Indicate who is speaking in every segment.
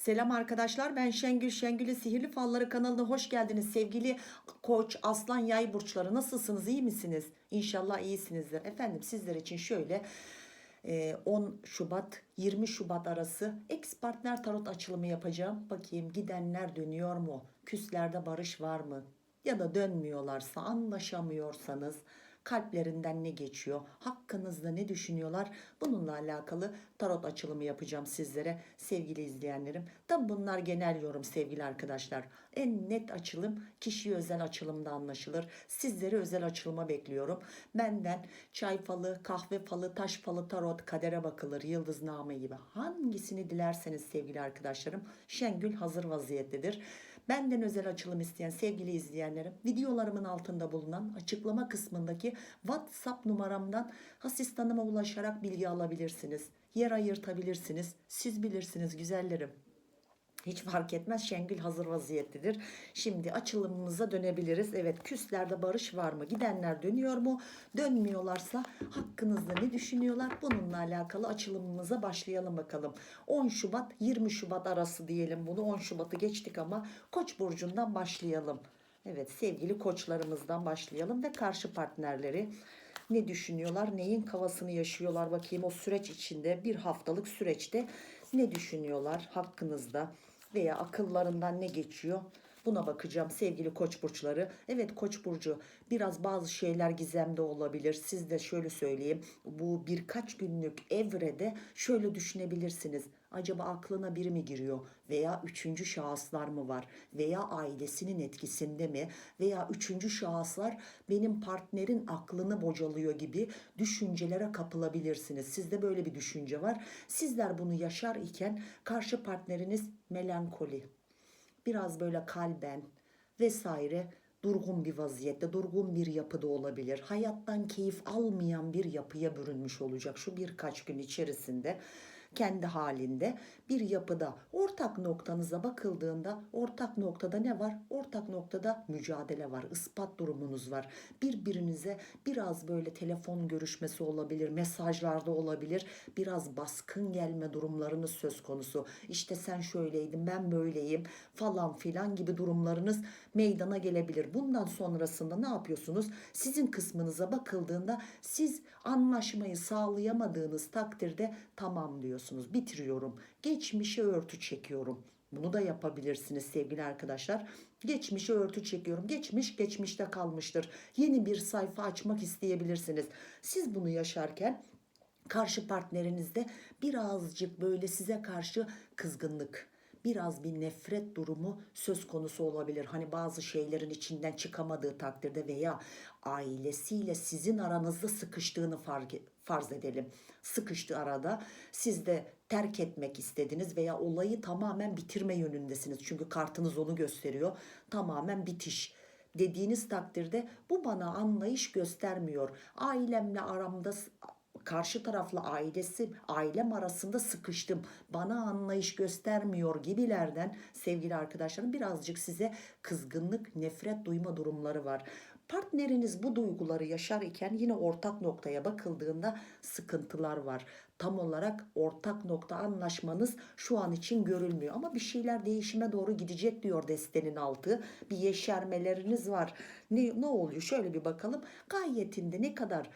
Speaker 1: Selam arkadaşlar ben Şengül. Şengül'ü Sihirli Falları kanalına hoş geldiniz. Sevgili koç aslan yay burçları nasılsınız? İyi misiniz? İnşallah iyisinizdir. Efendim sizler için şöyle e, 10 Şubat 20 Şubat arası ex partner tarot açılımı yapacağım. Bakayım gidenler dönüyor mu? Küslerde barış var mı? Ya da dönmüyorlarsa anlaşamıyorsanız kalplerinden ne geçiyor, hakkınızda ne düşünüyorlar bununla alakalı tarot açılımı yapacağım sizlere sevgili izleyenlerim. Tabi bunlar genel yorum sevgili arkadaşlar. En net açılım kişiye özel açılımda anlaşılır. Sizleri özel açılıma bekliyorum. Benden çay falı, kahve falı, taş falı, tarot, kadere bakılır, yıldızname gibi hangisini dilerseniz sevgili arkadaşlarım Şengül hazır vaziyettedir. Benden özel açılım isteyen sevgili izleyenlerim videolarımın altında bulunan açıklama kısmındaki WhatsApp numaramdan asistanıma ulaşarak bilgi alabilirsiniz. Yer ayırtabilirsiniz. Siz bilirsiniz güzellerim. Hiç fark etmez Şengül hazır vaziyettedir. Şimdi açılımımıza dönebiliriz. Evet küslerde barış var mı? Gidenler dönüyor mu? Dönmüyorlarsa hakkınızda ne düşünüyorlar? Bununla alakalı açılımımıza başlayalım bakalım. 10 Şubat 20 Şubat arası diyelim bunu. 10 Şubat'ı geçtik ama Koç burcundan başlayalım. Evet sevgili koçlarımızdan başlayalım ve karşı partnerleri ne düşünüyorlar, neyin kavasını yaşıyorlar bakayım o süreç içinde bir haftalık süreçte ne düşünüyorlar hakkınızda veya akıllarından ne geçiyor Buna bakacağım sevgili koç burçları. Evet koç burcu biraz bazı şeyler gizemde olabilir. Siz de şöyle söyleyeyim. Bu birkaç günlük evrede şöyle düşünebilirsiniz. Acaba aklına biri mi giriyor? Veya üçüncü şahıslar mı var? Veya ailesinin etkisinde mi? Veya üçüncü şahıslar benim partnerin aklını bocalıyor gibi düşüncelere kapılabilirsiniz. Sizde böyle bir düşünce var. Sizler bunu yaşar iken karşı partneriniz melankoli, biraz böyle kalben vesaire durgun bir vaziyette, durgun bir yapıda olabilir. Hayattan keyif almayan bir yapıya bürünmüş olacak şu birkaç gün içerisinde kendi halinde bir yapıda ortak noktanıza bakıldığında ortak noktada ne var? Ortak noktada mücadele var, ispat durumunuz var. Birbirinize biraz böyle telefon görüşmesi olabilir, mesajlarda olabilir. Biraz baskın gelme durumlarınız söz konusu. İşte sen şöyleydin, ben böyleyim falan filan gibi durumlarınız meydana gelebilir. Bundan sonrasında ne yapıyorsunuz? Sizin kısmınıza bakıldığında siz anlaşmayı sağlayamadığınız takdirde tamam diyorsunuz. Bitiriyorum. Geçmişe örtü çekiyorum. Bunu da yapabilirsiniz sevgili arkadaşlar. Geçmişe örtü çekiyorum. Geçmiş geçmişte kalmıştır. Yeni bir sayfa açmak isteyebilirsiniz. Siz bunu yaşarken karşı partnerinizde birazcık böyle size karşı kızgınlık, biraz bir nefret durumu söz konusu olabilir. Hani bazı şeylerin içinden çıkamadığı takdirde veya ailesiyle sizin aranızda sıkıştığını fark, farz edelim. Sıkıştı arada. Siz de terk etmek istediniz veya olayı tamamen bitirme yönündesiniz. Çünkü kartınız onu gösteriyor. Tamamen bitiş dediğiniz takdirde bu bana anlayış göstermiyor. Ailemle aramda karşı tarafla ailesi ailem arasında sıkıştım. Bana anlayış göstermiyor gibilerden sevgili arkadaşlarım birazcık size kızgınlık nefret duyma durumları var. Partneriniz bu duyguları yaşar iken yine ortak noktaya bakıldığında sıkıntılar var. Tam olarak ortak nokta anlaşmanız şu an için görülmüyor ama bir şeyler değişime doğru gidecek diyor destenin altı. Bir yeşermeleriniz var. Ne, ne oluyor? Şöyle bir bakalım. Gayetinde ne kadar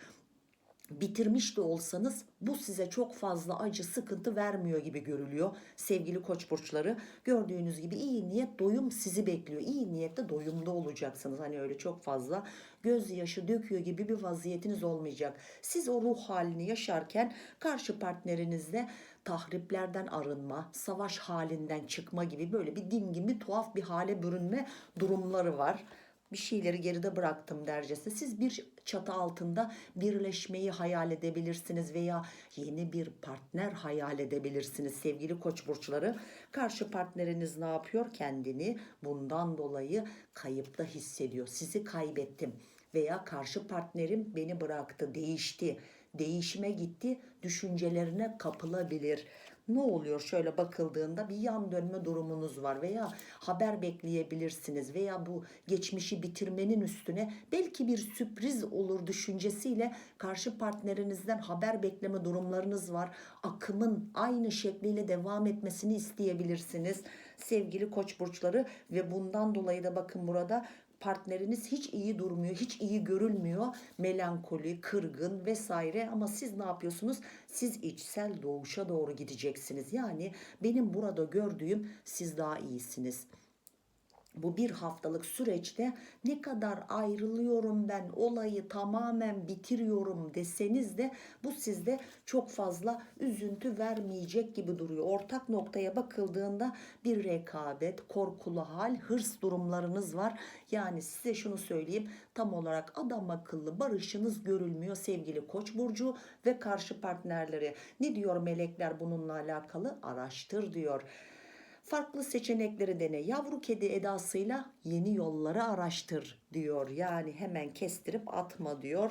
Speaker 1: bitirmiş de olsanız bu size çok fazla acı sıkıntı vermiyor gibi görülüyor sevgili koç burçları. Gördüğünüz gibi iyi niyet doyum sizi bekliyor. İyi niyette doyumda olacaksınız. Hani öyle çok fazla gözyaşı döküyor gibi bir vaziyetiniz olmayacak. Siz o ruh halini yaşarken karşı partnerinizle tahriplerden arınma savaş halinden çıkma gibi böyle bir dingin bir tuhaf bir hale bürünme durumları var bir şeyleri geride bıraktım dercesine siz bir çatı altında birleşmeyi hayal edebilirsiniz veya yeni bir partner hayal edebilirsiniz sevgili koç burçları. Karşı partneriniz ne yapıyor? Kendini bundan dolayı kayıpta hissediyor. Sizi kaybettim veya karşı partnerim beni bıraktı, değişti değişime gitti, düşüncelerine kapılabilir. Ne oluyor şöyle bakıldığında bir yan dönme durumunuz var veya haber bekleyebilirsiniz veya bu geçmişi bitirmenin üstüne belki bir sürpriz olur düşüncesiyle karşı partnerinizden haber bekleme durumlarınız var. Akımın aynı şekliyle devam etmesini isteyebilirsiniz sevgili koç burçları ve bundan dolayı da bakın burada partneriniz hiç iyi durmuyor, hiç iyi görülmüyor. Melankoli, kırgın vesaire ama siz ne yapıyorsunuz? Siz içsel doğuşa doğru gideceksiniz. Yani benim burada gördüğüm siz daha iyisiniz bu bir haftalık süreçte ne kadar ayrılıyorum ben olayı tamamen bitiriyorum deseniz de bu sizde çok fazla üzüntü vermeyecek gibi duruyor. Ortak noktaya bakıldığında bir rekabet, korkulu hal, hırs durumlarınız var. Yani size şunu söyleyeyim tam olarak adam akıllı barışınız görülmüyor sevgili Koç burcu ve karşı partnerleri. Ne diyor melekler bununla alakalı? Araştır diyor. Farklı seçenekleri dene. Yavru kedi edasıyla yeni yolları araştır diyor. Yani hemen kestirip atma diyor.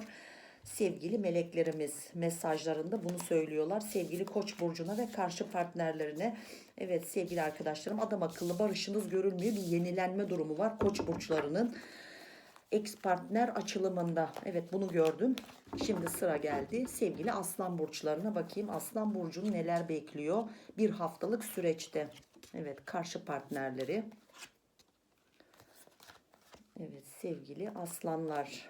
Speaker 1: Sevgili meleklerimiz mesajlarında bunu söylüyorlar. Sevgili Koç burcuna ve karşı partnerlerine. Evet sevgili arkadaşlarım adam akıllı barışınız görülmüyor. Bir yenilenme durumu var Koç burçlarının. Ex partner açılımında. Evet bunu gördüm. Şimdi sıra geldi. Sevgili aslan burçlarına bakayım. Aslan burcunu neler bekliyor bir haftalık süreçte. Evet karşı partnerleri. Evet sevgili aslanlar.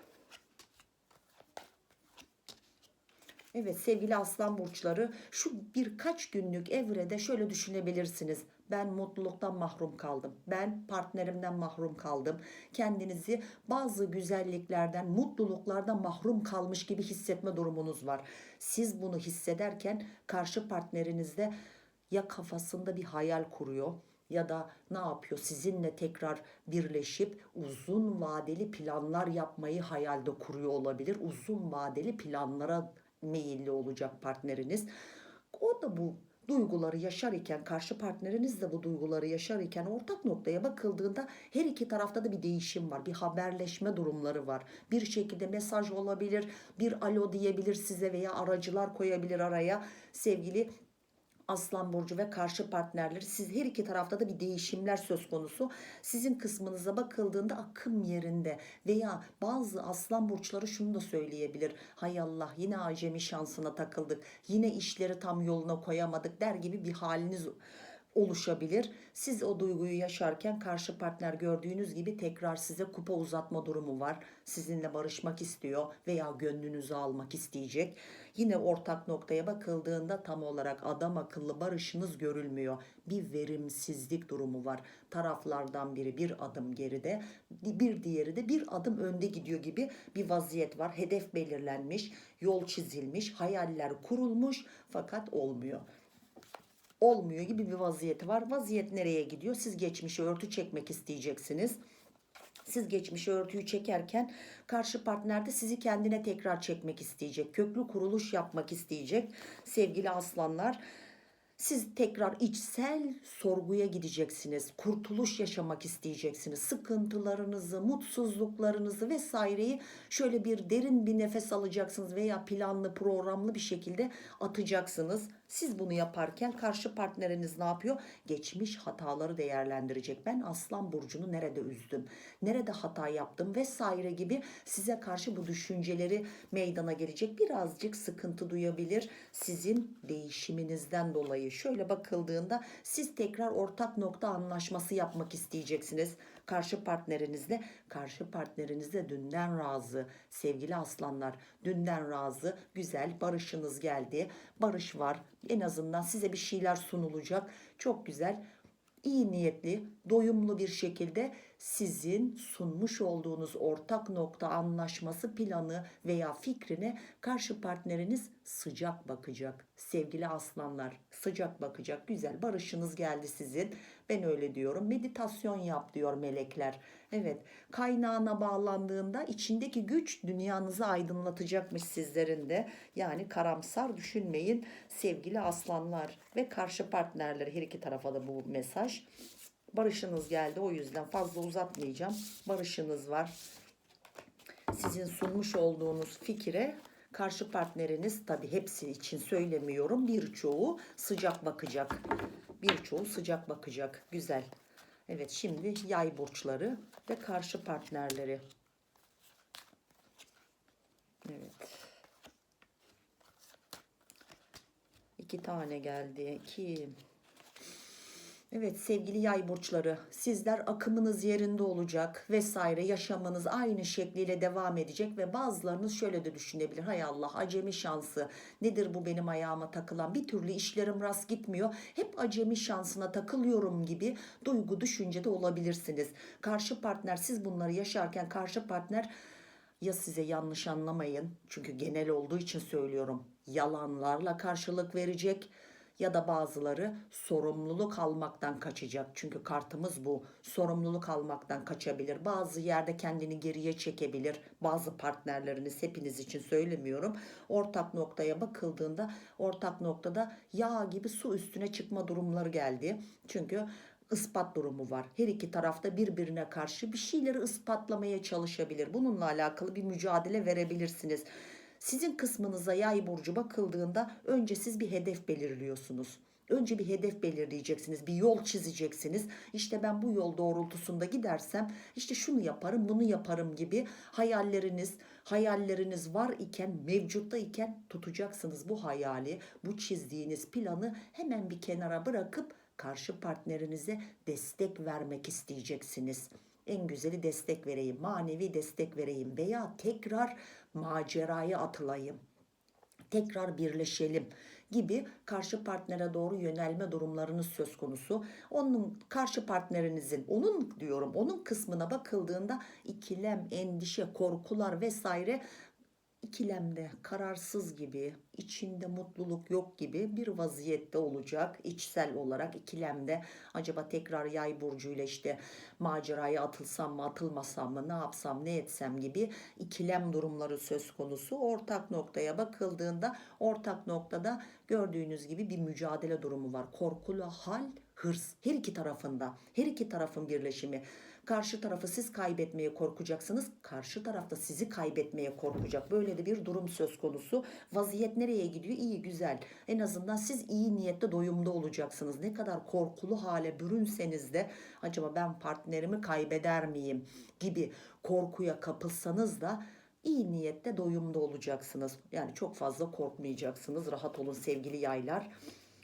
Speaker 1: Evet sevgili aslan burçları şu birkaç günlük evrede şöyle düşünebilirsiniz. Ben mutluluktan mahrum kaldım. Ben partnerimden mahrum kaldım. Kendinizi bazı güzelliklerden, mutluluklardan mahrum kalmış gibi hissetme durumunuz var. Siz bunu hissederken karşı partnerinizde ya kafasında bir hayal kuruyor ya da ne yapıyor sizinle tekrar birleşip uzun vadeli planlar yapmayı hayalde kuruyor olabilir. Uzun vadeli planlara meyilli olacak partneriniz. O da bu duyguları yaşar iken karşı partneriniz de bu duyguları yaşar iken ortak noktaya bakıldığında her iki tarafta da bir değişim var. Bir haberleşme durumları var. Bir şekilde mesaj olabilir, bir alo diyebilir size veya aracılar koyabilir araya. Sevgili Aslan burcu ve karşı partnerleri siz her iki tarafta da bir değişimler söz konusu. Sizin kısmınıza bakıldığında akım yerinde veya bazı aslan burçları şunu da söyleyebilir. Hay Allah yine acemi şansına takıldık. Yine işleri tam yoluna koyamadık der gibi bir haliniz oluşabilir. Siz o duyguyu yaşarken karşı partner gördüğünüz gibi tekrar size kupa uzatma durumu var. Sizinle barışmak istiyor veya gönlünüzü almak isteyecek. Yine ortak noktaya bakıldığında tam olarak adam akıllı barışınız görülmüyor. Bir verimsizlik durumu var. Taraflardan biri bir adım geride, bir diğeri de bir adım önde gidiyor gibi bir vaziyet var. Hedef belirlenmiş, yol çizilmiş, hayaller kurulmuş fakat olmuyor olmuyor gibi bir vaziyeti var. Vaziyet nereye gidiyor? Siz geçmişe örtü çekmek isteyeceksiniz. Siz geçmişe örtüyü çekerken karşı partner de sizi kendine tekrar çekmek isteyecek. Köklü kuruluş yapmak isteyecek. Sevgili aslanlar siz tekrar içsel sorguya gideceksiniz. Kurtuluş yaşamak isteyeceksiniz. Sıkıntılarınızı, mutsuzluklarınızı vesaireyi şöyle bir derin bir nefes alacaksınız veya planlı, programlı bir şekilde atacaksınız. Siz bunu yaparken karşı partneriniz ne yapıyor? Geçmiş hataları değerlendirecek. Ben Aslan burcunu nerede üzdüm? Nerede hata yaptım vesaire gibi size karşı bu düşünceleri meydana gelecek. Birazcık sıkıntı duyabilir sizin değişiminizden dolayı. Şöyle bakıldığında siz tekrar ortak nokta anlaşması yapmak isteyeceksiniz karşı partnerinizle karşı partneriniz de dünden razı sevgili aslanlar dünden razı güzel barışınız geldi barış var en azından size bir şeyler sunulacak çok güzel iyi niyetli, doyumlu bir şekilde sizin sunmuş olduğunuz ortak nokta anlaşması planı veya fikrine karşı partneriniz sıcak bakacak. Sevgili aslanlar sıcak bakacak. Güzel barışınız geldi sizin. Ben öyle diyorum. Meditasyon yap diyor melekler. Evet kaynağına bağlandığında içindeki güç dünyanızı aydınlatacakmış sizlerin de. Yani karamsar düşünmeyin sevgili aslanlar ve karşı partnerleri her iki tarafa da bu mesaj. Barışınız geldi o yüzden fazla uzatmayacağım. Barışınız var. Sizin sunmuş olduğunuz fikire Karşı partneriniz tabi hepsi için söylemiyorum. Birçoğu sıcak bakacak. Birçoğu sıcak bakacak. Güzel. Evet şimdi yay burçları ve karşı partnerleri. Evet. İki tane geldi. İki. Evet sevgili yay burçları sizler akımınız yerinde olacak vesaire yaşamınız aynı şekliyle devam edecek ve bazılarınız şöyle de düşünebilir. Hay Allah acemi şansı. Nedir bu benim ayağıma takılan? Bir türlü işlerim rast gitmiyor. Hep acemi şansına takılıyorum gibi duygu düşüncede olabilirsiniz. Karşı partner siz bunları yaşarken karşı partner ya size yanlış anlamayın? Çünkü genel olduğu için söylüyorum. Yalanlarla karşılık verecek ya da bazıları sorumluluk almaktan kaçacak. Çünkü kartımız bu. Sorumluluk almaktan kaçabilir. Bazı yerde kendini geriye çekebilir. Bazı partnerleriniz hepiniz için söylemiyorum. Ortak noktaya bakıldığında ortak noktada yağ gibi su üstüne çıkma durumları geldi. Çünkü ispat durumu var. Her iki tarafta birbirine karşı bir şeyleri ispatlamaya çalışabilir. Bununla alakalı bir mücadele verebilirsiniz. Sizin kısmınıza yay burcu bakıldığında önce siz bir hedef belirliyorsunuz. Önce bir hedef belirleyeceksiniz, bir yol çizeceksiniz. İşte ben bu yol doğrultusunda gidersem işte şunu yaparım, bunu yaparım gibi hayalleriniz, hayalleriniz var iken, mevcutta iken tutacaksınız bu hayali, bu çizdiğiniz planı hemen bir kenara bırakıp karşı partnerinize destek vermek isteyeceksiniz. En güzeli destek vereyim, manevi destek vereyim veya tekrar maceraya atılayım. Tekrar birleşelim gibi karşı partnere doğru yönelme durumlarınız söz konusu. Onun karşı partnerinizin, onun diyorum, onun kısmına bakıldığında ikilem, endişe, korkular vesaire ikilemde, kararsız gibi, içinde mutluluk yok gibi bir vaziyette olacak. içsel olarak ikilemde acaba tekrar yay burcuyla işte maceraya atılsam mı, atılmasam mı, ne yapsam, ne etsem gibi ikilem durumları söz konusu. Ortak noktaya bakıldığında ortak noktada gördüğünüz gibi bir mücadele durumu var. Korkulu hal, hırs her iki tarafında, her iki tarafın birleşimi. Karşı tarafı siz kaybetmeye korkacaksınız. Karşı tarafta sizi kaybetmeye korkacak. Böyle de bir durum söz konusu. Vaziyet nereye gidiyor? İyi güzel. En azından siz iyi niyette doyumda olacaksınız. Ne kadar korkulu hale bürünseniz de acaba ben partnerimi kaybeder miyim gibi korkuya kapılsanız da iyi niyette doyumda olacaksınız. Yani çok fazla korkmayacaksınız. Rahat olun sevgili yaylar.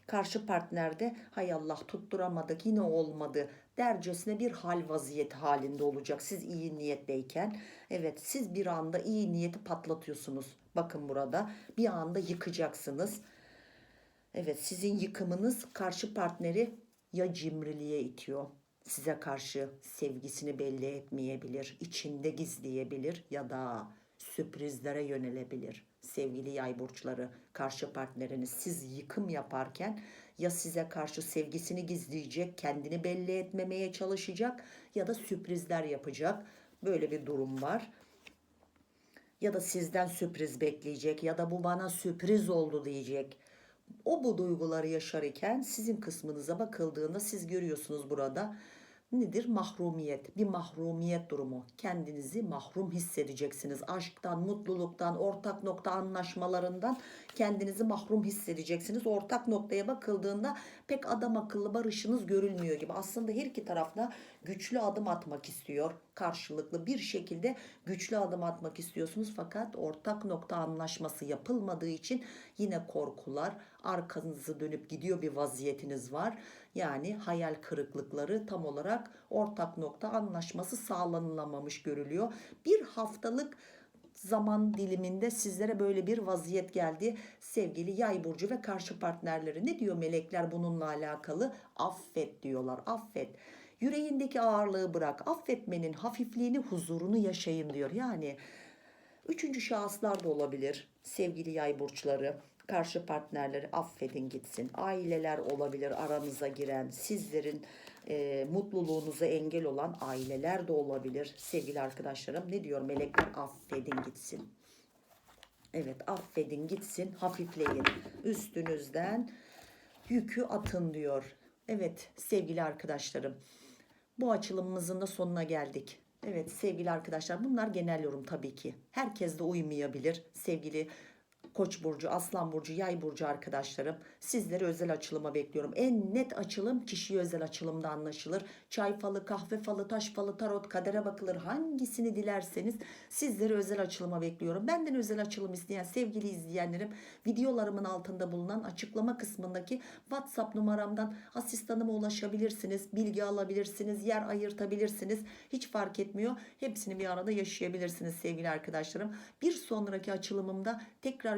Speaker 1: Karşı partnerde hay Allah tutturamadık yine olmadı dercesine bir hal vaziyet halinde olacak. Siz iyi niyetteyken evet siz bir anda iyi niyeti patlatıyorsunuz. Bakın burada bir anda yıkacaksınız. Evet sizin yıkımınız karşı partneri ya cimriliğe itiyor size karşı sevgisini belli etmeyebilir, içinde gizleyebilir ya da sürprizlere yönelebilir. Sevgili yay burçları, karşı partneriniz siz yıkım yaparken ya size karşı sevgisini gizleyecek, kendini belli etmemeye çalışacak ya da sürprizler yapacak. Böyle bir durum var. Ya da sizden sürpriz bekleyecek ya da bu bana sürpriz oldu diyecek. O bu duyguları yaşarken sizin kısmınıza bakıldığında siz görüyorsunuz burada nedir? Mahrumiyet. Bir mahrumiyet durumu. Kendinizi mahrum hissedeceksiniz. Aşktan, mutluluktan, ortak nokta anlaşmalarından kendinizi mahrum hissedeceksiniz. Ortak noktaya bakıldığında pek adam akıllı barışınız görülmüyor gibi. Aslında her iki tarafta güçlü adım atmak istiyor. Karşılıklı bir şekilde güçlü adım atmak istiyorsunuz. Fakat ortak nokta anlaşması yapılmadığı için yine korkular, arkanızı dönüp gidiyor bir vaziyetiniz var. Yani hayal kırıklıkları tam olarak ortak nokta anlaşması sağlanılamamış görülüyor. Bir haftalık zaman diliminde sizlere böyle bir vaziyet geldi. Sevgili yay burcu ve karşı partnerleri ne diyor melekler bununla alakalı? Affet diyorlar. Affet. Yüreğindeki ağırlığı bırak. Affetmenin hafifliğini, huzurunu yaşayın diyor. Yani üçüncü şahıslar da olabilir. Sevgili yay burçları karşı partnerleri affedin gitsin. Aileler olabilir aranıza giren, sizlerin e, mutluluğunuza engel olan aileler de olabilir. Sevgili arkadaşlarım ne diyor melekler affedin gitsin. Evet affedin gitsin hafifleyin üstünüzden yükü atın diyor. Evet sevgili arkadaşlarım bu açılımımızın da sonuna geldik. Evet sevgili arkadaşlar bunlar genel yorum tabii ki. Herkes de uymayabilir sevgili Koç burcu, Aslan burcu, Yay burcu arkadaşlarım. Sizleri özel açılıma bekliyorum. En net açılım kişiye özel açılımda anlaşılır. Çay falı, kahve falı, taş falı, tarot, kadere bakılır. Hangisini dilerseniz sizleri özel açılıma bekliyorum. Benden özel açılım isteyen sevgili izleyenlerim videolarımın altında bulunan açıklama kısmındaki WhatsApp numaramdan asistanıma ulaşabilirsiniz. Bilgi alabilirsiniz, yer ayırtabilirsiniz. Hiç fark etmiyor. Hepsini bir arada yaşayabilirsiniz sevgili arkadaşlarım. Bir sonraki açılımımda tekrar